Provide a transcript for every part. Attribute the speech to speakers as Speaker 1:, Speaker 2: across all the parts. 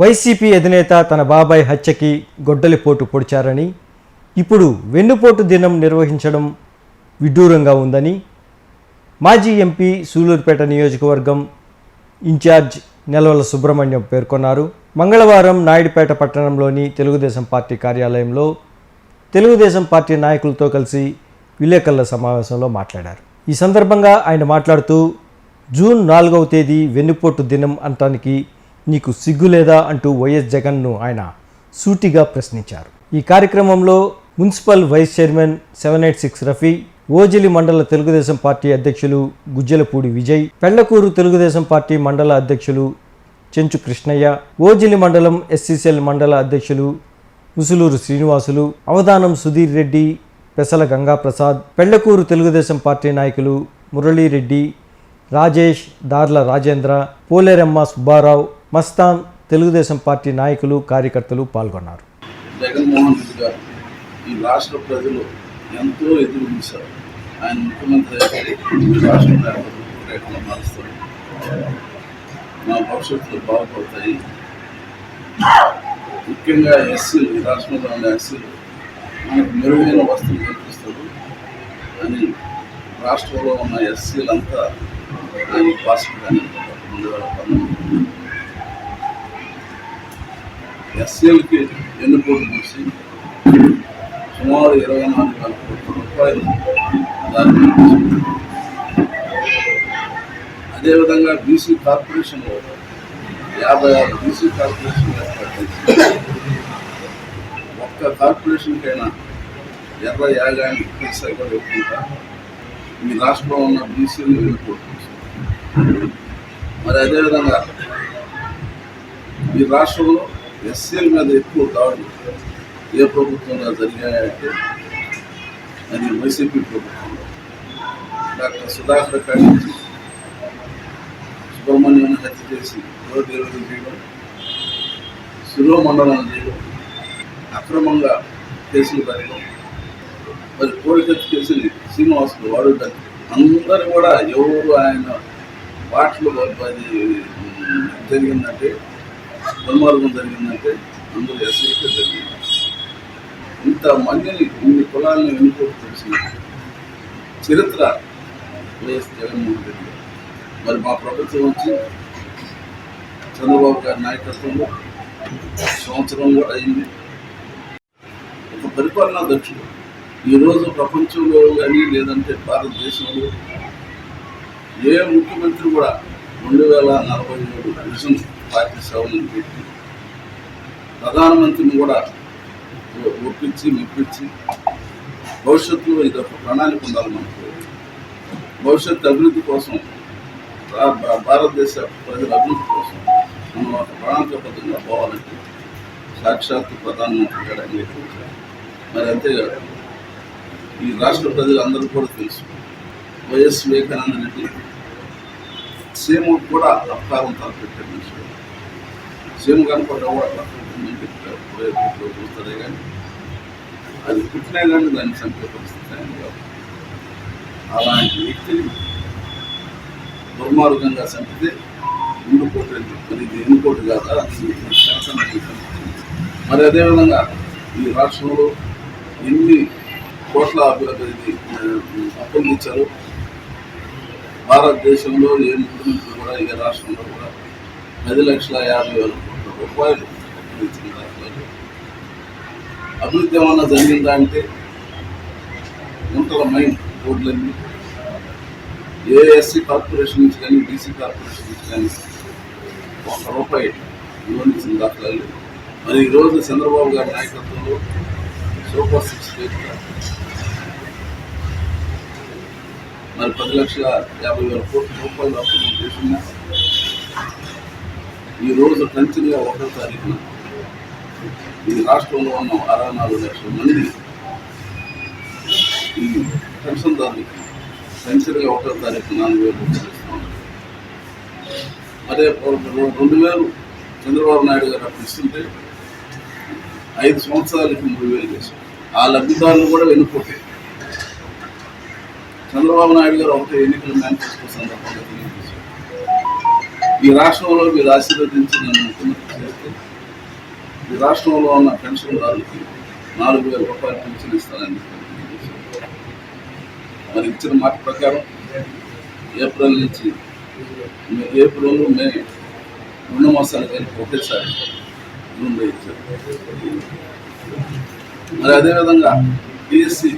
Speaker 1: YCP అధినేత తన బాబాయ్ హత్యకి గొడ్డలిపోటు పొడిచారని ఇప్పుడు వెన్నుపోటు దినం నిర్వహించడం విడ్డూరంగా ఉందని మాజీ ఎంపీ సూలూరుపేట నియోజకవర్గం ఇన్ఛార్జ్ నెలవల సుబ్రహ్మణ్యం పేర్కొన్నారు. మంగళవారం నాయుడుపేట పట్టణంలోని తెలుగుదేశం పార్టీ కార్యాలయంలో తెలుగుదేశం పార్టీ నాయకులతో కలిసి విలేకరుల సమావేశంలో మాట్లాడారు. ఈ సందర్భంగా ఆయన మాట్లాడుతూ జూన్ నాలుగవ తేదీ వెన్నుపోటు దినం అనటానికి నీకు సిగ్గు లేదా అంటూ వైఎస్ జగన్ను ఆయన సూటిగా ప్రశ్నించారు. ఈ కార్యక్రమంలో municipal vice chairman seven eight six Rafi Ojili మండల తెలుగుదేశం పార్టీ అధ్యక్షులు గుజ్జలపూడి విజయ్ పెళ్ళకూరు తెలుగుదేశం పార్టీ మండల అధ్యక్షులు చెంచు కృష్ణయ్య ఓజిలి మండలం ఎస్సీసీఎల్ మండల అధ్యక్షులు ముసులూరు శ్రీనివాసులు అవధానం సుధీర్ రెడ్డి పెసల గంగాప్రసాద్ పెళ్ళకూరు తెలుగుదేశం పార్టీ నాయకులు మురళీరెడ్డి రాజేష్ దార్ల రాజేంద్ర పోలేరమ్మ సుబ్బారావు మస్తాన్ తెలుగుదేశం పార్టీ నాయకులు కార్యకర్తలు పాల్గొన్నారు.
Speaker 2: జగన్మోహన్ రెడ్డి గారు ఈ రాష్ట్ర ప్రజలు ఎంతో ఎదురు చూశారు. ఆయన ముఖ్యమంత్రి రాష్ట్ర రేఖలు మారుస్తారు. మా భవిష్యత్తులో బాగుపడతాయి. ముఖ్యంగా ఎస్సీలు ఈ రాష్ట్రంలో ఉన్న ఎస్సీలు మనకు మెరుగైన వస్తువులు కల్పిస్తారు అని రాష్ట్రంలో ఉన్న ఎస్సీలంతా ఆయన పాస్టర్ ఎస్ఎల్కి రెండు వేల ఎన్నుకోటు చూసి సుమారు ఇరవై నాలుగు వేల కోట్ల రూపాయలు దాన్ని అదేవిధంగా బీసీ కార్పొరేషన్లో యాభై ఆరు బీసీ కార్పొరేషన్ ఏర్పాటు ఒక్క కార్పొరేషన్కైనా ఎర్ర యాగాన్ని సైకిల్ పెట్టుకుంటా ఈ రాష్ట్రంలో ఉన్న బీసీలు ఎన్నుకోటు మరి అదేవిధంగా ఈ రాష్ట్రంలో ఎస్సీల మీద ఎక్కువ దాడులు ఏ ప్రభుత్వంలో జరిగాయంటే అది వైసీపీ ప్రభుత్వంలో డాక్టర్ సుధాకర్ కాడించి సుబ్రహ్మణ్యం హత్య చేసి గృహదేవులు చేయడం శిరోమండలం చేయడం అక్రమంగా కేసులు పెట్టడం మరి కోడికత్తి కేసుని శ్రీనివాసులు వాడు అందరూ కూడా ఎవరు ఆయన వాటిలో అది జరిగిందంటే దుర్మార్గం జరిగిందంటే అందులో ఎస్ఐకే జరిగింది. ఇంత మందిని ఇన్ని కులాలను వెనుకోటి తెలిసిన చరిత్ర వైఎస్ జగన్మోహన్ రెడ్డి మరి మా ప్రభుత్వం వచ్చి చంద్రబాబు గారి నాయకత్వంలో సంవత్సరం కూడా అయింది. ఒక పరిపాలనా దక్షుడు. ఈరోజు ప్రపంచంలో కానీ లేదంటే భారతదేశంలో ఏ ముఖ్యమంత్రి కూడా రెండు వేల నలభై ఏడు విజన్ పార్టీ సేవలను పెట్టి ప్రధానమంత్రిని కూడా ఒప్పించి మెప్పించి భవిష్యత్తులో ఇది ఒక ప్రణాళిక ఉండాలి మనకు భవిష్యత్తు అభివృద్ధి కోసం భారతదేశ ప్రజల అభివృద్ధి కోసం మనం ఒక ప్రణాళికబద్ధంగా పోవాలంటే సాక్షాత్తు ప్రధానమంత్రి గారు అంగీకరించారు మరి అంతేకాదు ఈ రాష్ట్ర ప్రజలందరూ కూడా తెలుసు వైఎస్ వివేకానంద రెడ్డి సీఎం కూడా అపకారం తలపెట్టే మనిషి. సీఎం కనపడ్డా కూడా తలపెట్టిందంటే చూస్తారే కానీ అది పుట్టినా కానీ దాన్ని చంపే పరిస్థితి ఆయన అలాంటి వ్యక్తిని దుర్మార్గంగా చంపితే రెండు కోట్లు మరి ఇది ఎన్ని కోట్లు కాదా శాసనం మరి అదేవిధంగా ఈ రాష్ట్రంలో ఎన్ని కోట్ల అభివృద్ధి అప్పగించారు భారతదేశంలో ఏ ముఖ్యమంత్రి కూడా ఏ రాష్ట్రంలో కూడా పది లక్షల యాభై వేల రూపాయలు అప్పులు అభివృద్ధి ఏమన్నా జరిగిందా అంటే గుంటల మైన్ రోడ్లన్నీ ఏ ఎస్సీ కార్పొరేషన్ నుంచి కానీ బీసీ కార్పొరేషన్ నుంచి కానీ ఒక రూపాయి లోన్ ఇచ్చిన దాఖలాలు మరి ఈరోజు చంద్రబాబు గారి నాయకత్వంలో సూపర్ సిక్స్ మరి పది లక్షల యాభై వేల కోట్ల రూపాయలు అప్పుడు చేసిన ఈ కంటిన్యూగా ఒకటో తారీఖున ఈ రాష్ట్రంలో ఉన్న అరవై నాలుగు లక్షల మంది ఈ పెన్షన్దారులకి పెన్షన్గా ఒకటో తారీఖు నాలుగు వేలు రూపాయలు ఇస్తున్నాం రెండు వేలు చంద్రబాబు నాయుడు గారు అప్పుడు ఇస్తుంటే ఐదు సంవత్సరాలకి మూడు వేలు చేశారు. ఆ లబ్ధిదారులు కూడా వెనుకోటే. చంద్రబాబు నాయుడు గారు ఒకటే ఎన్నికల మేనిఫెస్టో సందర్భంగా తెలియదు ఈ రాష్ట్రంలో మీరు ఆశీర్వదించి నన్ను ముఖ్యమంత్రి చేస్తే ఈ రాష్ట్రంలో ఉన్న పెన్షన్దారులకి నాలుగు వేల రూపాయలు పెన్షన్ ఇస్తానని మరి ఇచ్చిన మాట ప్రకారం ఏప్రిల్ నుంచి ఏప్రిల్ మే రెండు మాసాలు కలిపి ఒకేసారి జూన్ ఇచ్చారు మరి అదేవిధంగా డిఎస్సి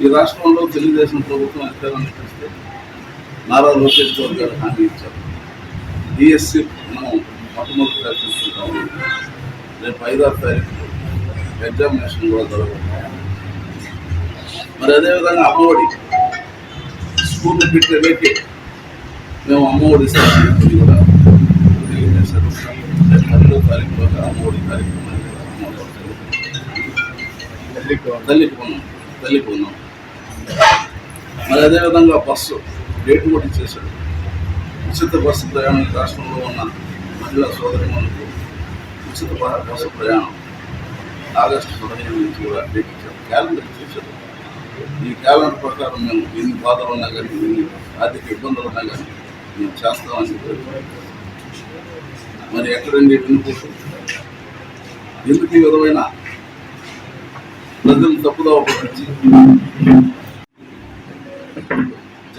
Speaker 2: ఈ రాష్ట్రంలో తెలుగుదేశం ప్రభుత్వం అధికారాన్ని చూస్తే నారా లోకేష్ బాబు గారు హామీ ఇచ్చారు. డిఎస్సి మనం మొట్టమొదటిసారి చూసుకుంటాము రేపు ఐదారు తారీఖు ఎగ్జామినేషన్ కూడా జరగబోతుంది. మరి అదేవిధంగా అమ్మఒడి. స్కూల్ పెట్టేదే మేము అమ్మఒడి ఇస్తామని కూడా తెలియజేశారు. రేపు పన్నెండో తారీఖు అమ్మఒడి కార్యక్రమం కూడా అమలు తల్లి తల్లికి ఉన్నాం తల్లికి ఉన్నాం మరి అదేవిధంగా బస్సు డేట్ కూడా ఇచ్చేసాడు ఉచిత బస్సు ప్రయాణం రాష్ట్రంలో ఉన్న మహిళా సోదరిమణులకు ఉచిత బస్సు ప్రయాణం ఆగస్టు పదిహేను నుంచి కూడా డేట్ క్యాలెండర్ ఇచ్చేసాడు ఈ క్యాలెండర్ ప్రకారం మేము ఎన్ని బాధలు ఉన్నా కానీ ఎన్ని ఆర్థిక ఇబ్బందులు ఉన్నా కానీ మేము చేస్తామని చెప్పారు. మరి ఎక్కడండి వినుకోసం ఎందుకు ఈ విధమైన ప్రజలు తప్పుదోవ పట్టించి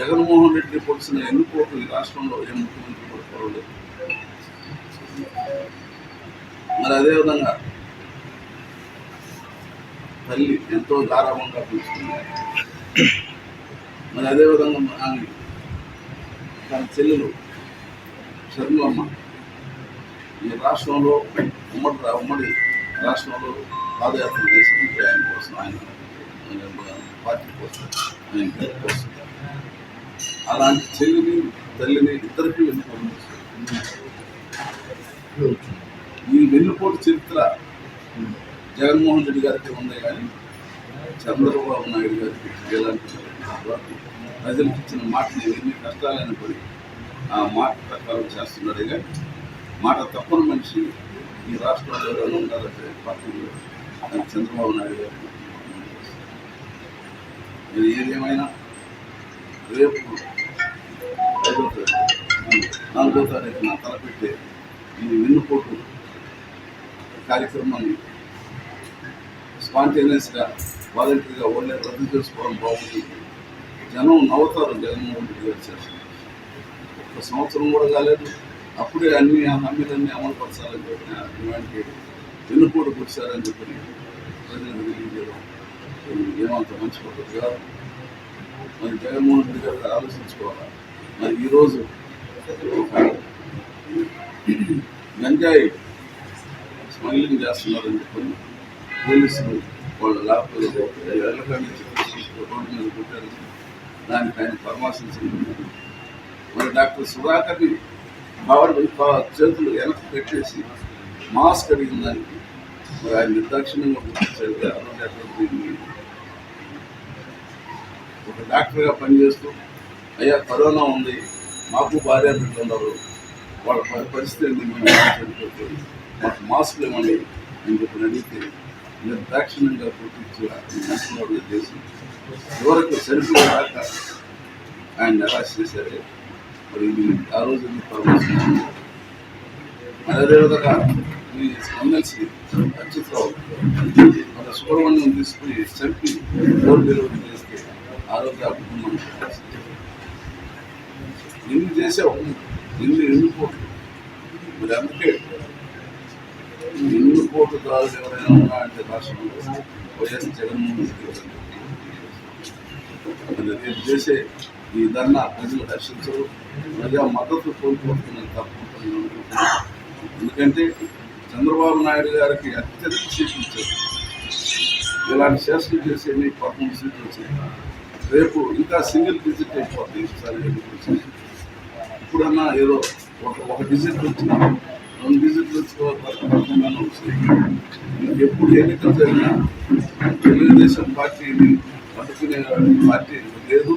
Speaker 2: జగన్మోహన్ రెడ్డి పొడిచిన ఎన్నుకోట్లు ఈ రాష్ట్రంలో ఏ ముఖ్యమంత్రి కూడా పొరవలేదు మరి అదేవిధంగా తల్లి ఎంతో గారాభంగా పెంచుతుంది మరి అదేవిధంగా ఆమె తన చెల్లెలు షర్మిలమ్మ ఈ రాష్ట్రంలో ఉమ్మడి ఉమ్మడి రాష్ట్రంలో పాదయాత్ర చేసింది ఆయన కోసం ఆయన పార్టీ కోసం ఆయన కోసం అలాంటి చెల్లిని తల్లిని ఇద్దరికి వెన్నుపోటు ఈ వెన్నుపోటు చరిత్ర జగన్మోహన్ రెడ్డి గారికి ఉన్నాయి కానీ చంద్రబాబు నాయుడు గారికి ఎలాంటి ప్రజలకు ఇచ్చిన మాటని ఎన్ని కష్టాలైన పడి ఆ మాట ప్రకారం చేస్తున్నాడే కానీ మాట తప్పని మనిషి ఈ రాష్ట్రంలో ఎవరైనా ఉండాలంటే పార్టీలో అది చంద్రబాబు నాయుడు గారు ఇది ఏదేమైనా రేపు నాలుగో తారీఖున తలపెట్టే ఈ వెన్నుపోటు కార్యక్రమాన్ని స్పాంటేనియస్గా వాలంటీర్గా ఓన్లీ రద్దు చేసుకోవడం బాగుంటుంది జనం నవ్వుతారు జగన్మోహన్ రెడ్డి గారు చేస్తారు ఒక సంవత్సరం కూడా కాలేదు. అప్పుడే అన్ని హామీలన్నీ అమలు పరచాలని చెప్పిన డిమాండ్ చేయడం వెన్నుపోటు కూర్చారని చెప్పి ప్రజలకు తెలియజేయడం ఏమంత మంచి పద్ధతి కాదు మరి జగన్మోహన్ రెడ్డి గారు ఆలోచించుకోవాలి? మరి ఈరోజు గంజాయి స్మగ్లింగ్ చేస్తున్నారని చెప్పి పోలీసులు వాళ్ళు లేకపోతే ఎల్లకాడి రోడ్డు మీద కొట్టారు. దానికి ఆయన పరామర్శించింది మరి డాక్టర్ సుధాకర్ని బాబు చేతులు వెనక్కి పెట్టేసి మాస్క్ అడిగిన దానికి మరి ఆయన నిర్దాక్షిణ్యంగా గుర్తించారు ఒక డాక్టర్గా పనిచేస్తూ అయ్యా కరోనా ఉంది మాకు భార్య బిడ్డలు ఉన్నారు వాళ్ళ పరిస్థితి ఏంటి మాకు మాస్కులు ఇవ్వండి అని చెప్పి అడిగితే నిర్దాక్షిణ్యంగా గుర్తించి నేషనల్ ఎవరికి చివరకు రాక ఆయన నిరాశ చేశారే? మరి ఇది ఆ రోజు ఎందుకు మరి అదేవిధంగా ఈ స్పందల్సి అచ్యుతరావు మన సుబ్రహ్మణ్యం తీసుకుని చంపి డోర్ డెలివరీ చేస్తే ఆరోగ్య కుటుంబం ఎన్ని చేసావు ఎన్ని ఎన్ని కోట్లు? మరి అందుకే ఎన్ని కోట్లు కాదు ఎవరైనా ఉన్నా అంటే రాష్ట్రంలో వైఎస్ జగన్మోహన్ రెడ్డి రేపు చేసే ఈ ధర్నా ప్రజలు రక్షించరు ప్రజా మద్దతు కోల్పోతుందని తప్పుకుంటున్నాను ఎందుకంటే చంద్రబాబు నాయుడు గారికి అత్యధిక సీట్లు ఇచ్చారు. ఇలాంటి శాసనం చేసేవి మీకు పదమూడు సీట్లు వచ్చాయి రేపు ఇంకా సింగిల్ డిజిట్ అయిపోతుంది ఈసారి ఎన్నికలు వచ్చాయి. ఇప్పుడన్నా ఏదో ఒక ఒక డిజిట్ వచ్చినా రెండు డిజిట్లు వచ్చిన ఎప్పుడు ఎన్నికలు జరిగినా తెలుగుదేశం పార్టీని పట్టుకునే పార్టీ లేదు.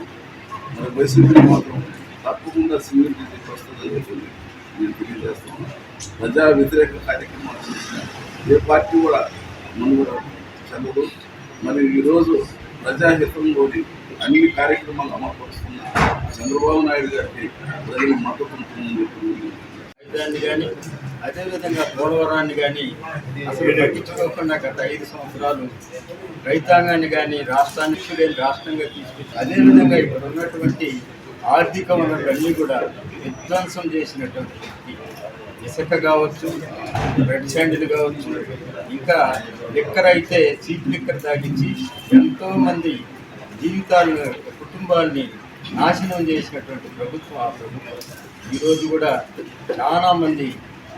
Speaker 2: మరి వైసీపీ మాత్రం తప్పకుండా సింగిల్ డిజిట్ వస్తుందని చెప్పింది నేను తెలియజేస్తున్నాను. ప్రజా వ్యతిరేక కార్యక్రమాలు చేసిన ఏ పార్టీ కూడా మనుగడ చెందదు. మరి ఈరోజు ప్రజాహితంలోని అన్ని కార్యక్రమాలు అమలుపరుస్తున్న చంద్రబాబు నాయుడు గారికి ప్రజలు మద్దతు ఉంటుందని చెప్పి
Speaker 3: కానీ అదేవిధంగా పోలవరాన్ని కానీ అసలు పట్టించుకోకుండా గత ఐదు సంవత్సరాలు రైతాంగాన్ని కానీ రాష్ట్రానికి లేని రాష్ట్రంగా తీసుకొచ్చి అదేవిధంగా ఇప్పుడు ఉన్నటువంటి ఆర్థిక వనరులన్నీ కూడా విధ్వంసం చేసినటువంటి వ్యక్తి ఇసుక కావచ్చు రెడ్ శాండిల్ కావచ్చు ఇంకా లిక్కర్ అయితే చీప్ లిక్కర్ తాగించి ఎంతోమంది జీవితాలను కుటుంబాల్ని నాశనం చేసినటువంటి ప్రభుత్వం ఆ ప్రభుత్వం. ఈరోజు కూడా చాలామంది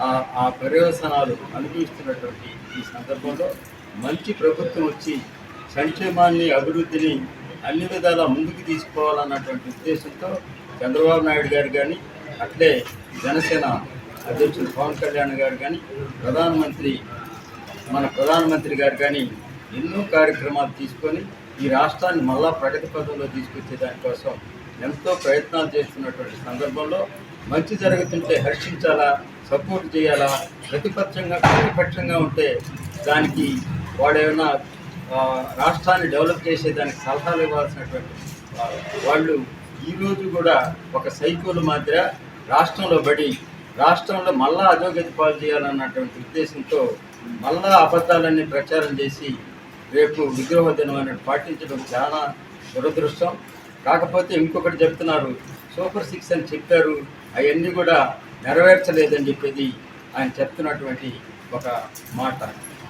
Speaker 3: ఆ ఆ పర్యవసనాలు అనుభవిస్తున్నటువంటి ఈ సందర్భంలో మంచి ప్రభుత్వం వచ్చి సంక్షేమాన్ని అభివృద్ధిని అన్ని విధాలా ముందుకు తీసుకోవాలన్నటువంటి ఉద్దేశంతో చంద్రబాబు నాయుడు గారు కానీ అట్లే జనసేన అధ్యక్షుడు పవన్ కళ్యాణ్ గారు కానీ ప్రధానమంత్రి మన ప్రధానమంత్రి గారు కానీ ఎన్నో కార్యక్రమాలు తీసుకొని ఈ రాష్ట్రాన్ని మళ్ళా ప్రగతి పదంలో తీసుకొచ్చే దానికోసం ఎంతో ప్రయత్నాలు చేస్తున్నటువంటి సందర్భంలో మంచి జరుగుతుంటే హర్షించాలా సపోర్ట్ చేయాలా ప్రతిపక్షంగా ప్రతిపక్షంగా ఉంటే దానికి వాడేమైనా రాష్ట్రాన్ని డెవలప్ చేసేదానికి సలహాలు ఇవ్వాల్సినటువంటి వాళ్ళు ఈరోజు కూడా ఒక సైకోలు మాదిర రాష్ట్రంలో బడి రాష్ట్రంలో మళ్ళా అధోగతి పాలు చేయాలన్నటువంటి ఉద్దేశంతో మళ్ళా అబద్ధాలన్నీ ప్రచారం చేసి రేపు విగ్రహ దినం అనేది పాటించడం చాలా దురదృష్టం. కాకపోతే ఇంకొకటి చెప్తున్నారు సూపర్ సిక్స్ అని చెప్పారు అవన్నీ కూడా నెరవేర్చలేదని చెప్పేది ఆయన చెప్తున్నటువంటి ఒక మాట.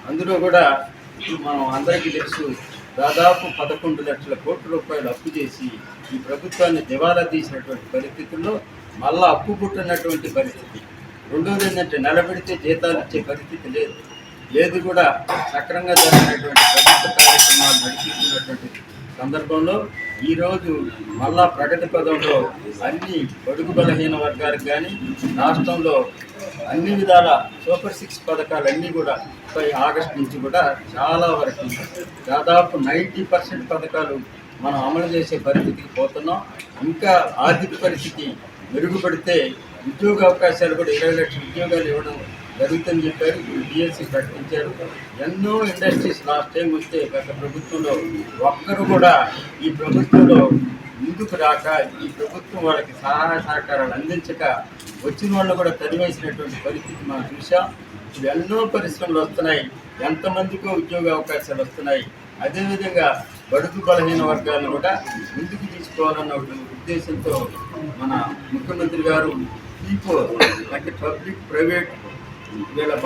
Speaker 3: అందులో కూడా ఇప్పుడు మనం అందరికీ తెలుసు దాదాపు పదకొండు లక్షల కోట్ల రూపాయలు అప్పు చేసి ఈ ప్రభుత్వాన్ని దివాలా తీసినటువంటి పరిస్థితుల్లో మళ్ళా అప్పు పుట్టినటువంటి పరిస్థితి. రెండోది ఏంటంటే నిలబెడితే జీతాలు ఇచ్చే పరిస్థితి లేదు. లేదు కూడా సక్రంగా జరిగినటువంటి ప్రభుత్వ కార్యక్రమాలు నడిపిస్తున్నటువంటి సందర్భంలో ఈరోజు మళ్ళా ప్రగతి పదంలో అన్ని బడుగు బలహీన వర్గాలకు కానీ రాష్ట్రంలో అన్ని విధాల సూపర్ సిక్స్ పథకాలు అన్నీ కూడా ముప్పై ఆగస్ట్ నుంచి కూడా చాలా వరకు దాదాపు నైంటీ పర్సెంట్ పథకాలు మనం అమలు చేసే పరిస్థితికి పోతున్నాం. ఇంకా ఆర్థిక పరిస్థితి మెరుగుపడితే ఉద్యోగ అవకాశాలు కూడా ఇరవై లక్షల ఉద్యోగాలు ఇవ్వడం జరుగుతుందని చెప్పారు. డిఎస్సి ప్రకటించారు. ఎన్నో ఇండస్ట్రీస్ లాస్ట్ టైం వస్తే గత ప్రభుత్వంలో ఒక్కరు కూడా ఈ ప్రభుత్వంలో ముందుకు రాక ఈ ప్రభుత్వం వాళ్ళకి సహాయ సహకారాలు అందించక వచ్చిన వాళ్ళు కూడా తరివేసినటువంటి పరిస్థితి మనం చూసాం ఇప్పుడు ఎన్నో పరిశ్రమలు వస్తున్నాయి. ఎంతమందికో ఉద్యోగ అవకాశాలు వస్తున్నాయి. అదేవిధంగా బడుగు బలహీన వర్గాలను కూడా ముందుకు తీసుకోవాలన్న ఒక ఉద్దేశంతో మన ముఖ్యమంత్రి గారు పీపుల్ అంటే పబ్లిక్ ప్రైవేట్ వీళ్ళ